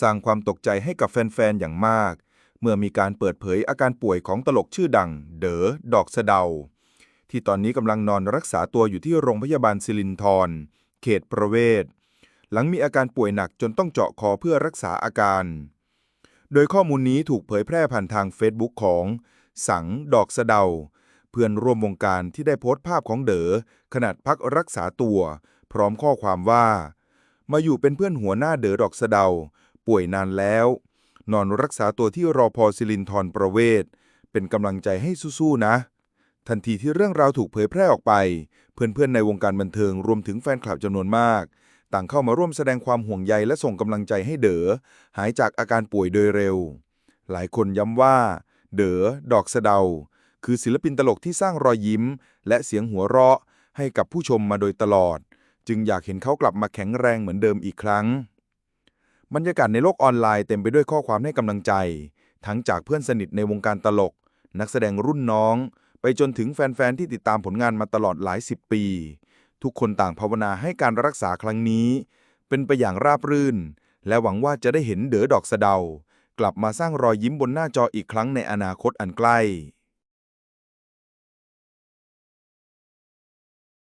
สร้างความตกใจให้กับแฟน ๆ อย่างมาก เมื่อมีการเปิดเผยอาการป่วยของตลกชื่อดัง เด๋อ ดอกสะเดา ที่ตอนนี้กำลังนอนรักษาตัวอยู่ที่โรงพยาบาลสิรินธร เขตประเวศ หลังมีอาการป่วยหนักจนต้องเจาะคอเพื่อรักษาอาการ โดยข้อมูลนี้ถูกเผยแพร่ผ่านทางเฟซบุ๊กของ สัง ดอกสะเดา เพื่อนร่วมวงการที่ได้โพสต์ภาพของเด๋อขณะพักรักษาตัว พร้อมข้อความว่า มาอยู่เป็นเพื่อนหัวหน้าเด๋อดอกสะเดา ป่วยนานแล้ว นอนรักษาตัวที่รอพอสิรินทรประเวศ เป็นกำลังใจให้สู้ๆนะ ทันทีที่เรื่องราวถูกเผยแพร่ออกไป เพื่อนๆในวงการบันเทิงรวมถึงแฟนคลับจำนวนมาก ต่างเข้ามาร่วมแสดงความห่วงใยและส่งกำลังใจให้เด๋อหายจากอาการป่วยโดยเร็ว หลายคนย้ำว่า เด๋อดอกสะเดา คือศิลปินตลกที่สร้างรอยยิ้ม และเสียงหัวเราะให้กับผู้ชมมาโดยตลอด จึงอยากเห็นเขากลับมาแข็งแรงเหมือนเดิมอีกครั้ง บรรยากาศในโลกออนไลน์เต็มไปด้วยข้อความให้กำลังใจ ทั้งจากเพื่อนสนิทในวงการตลก นักแสดงรุ่นน้อง ไปจนถึงแฟน ๆ ที่ติดตามผลงานมาตลอดหลายสิบปี ทุกคนต่างภาวนาให้การรักษาครั้งนี้ เป็นไปอย่างราบรื่น และหวังว่าจะได้เห็นเด๋อดอกสะเดา กลับมาสร้างรอยยิ้มบนหน้าจออีกครั้งในอนาคตอันใกล้